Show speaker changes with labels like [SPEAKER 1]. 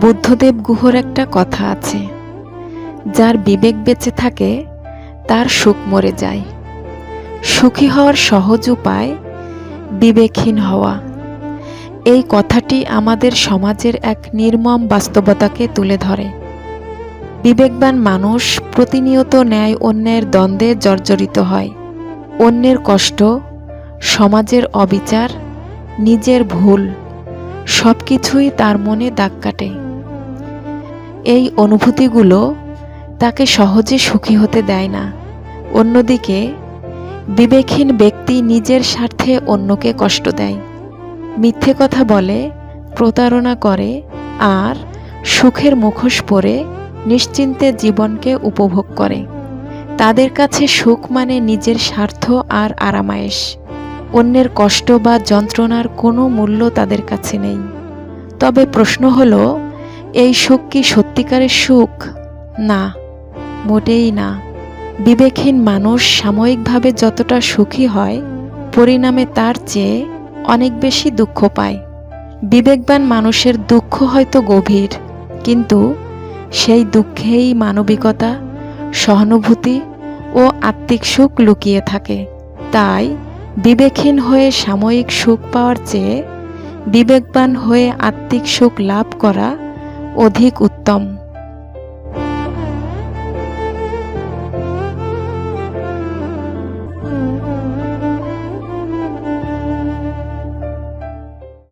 [SPEAKER 1] বুদ্ধদেব গুহর একটা কথা আছে। যার বিবেক বেঁচে থাকে, তার সুখ মরে যায়। সুখী হওয়ার সহজ উপায়, বিবেকহীন হওয়া। এই কথাটি আমাদের সমাজের এক নির্মম বাস্তবতাকে তুলে ধরে। বিবেকবান মানুষ প্রতিনিয়ত ন্যায় অন্যের দ্বন্দ্বে জর্জরিত হয়। অন্যের কষ্ট, সমাজের অবিচার, নিজের ভুল সব কিছুই তার মনে দাগ কাটে। এই অনুভূতিগুলো তাকে সহজে সুখী হতে দেয় না। অন্যদিকে, বিবেকহীন ব্যক্তি নিজের স্বার্থে অন্যকে কষ্ট দেয়। মিথ্যে কথা বলে, প্রতারণা করে আর সুখের মুখোশ পরে নিশ্চিন্তে জীবনকে উপভোগ করে। তাদের কাছে সুখ মানে নিজের স্বার্থ আর আরামায়েশ। অন্যের কষ্ট বা যন্ত্রণার কোনো মূল্য তাদের কাছে নেই। তবে প্রশ্ন হলো এই সুখ কি সত্যিকারের সুখ? না, মোটেই না। বিবেকহীন মানুষ সাময়িকভাবে যতটা সুখী হয়, পরিণামে তার চেয়ে অনেক বেশি দুঃখ পায়। বিবেকবান মানুষের দুঃখ হয়তো গভীর, কিন্তু সেই দুঃখেই মানবিকতা, সহানুভূতি ও আত্মিক সুখ লুকিয়ে থাকে। তাই বিবেকহীন হয়ে সাময়িক সুখ পাওয়ার চেয়ে বিবেকবান হয়ে আত্মিক সুখ লাভ করা অধিক উত্তম।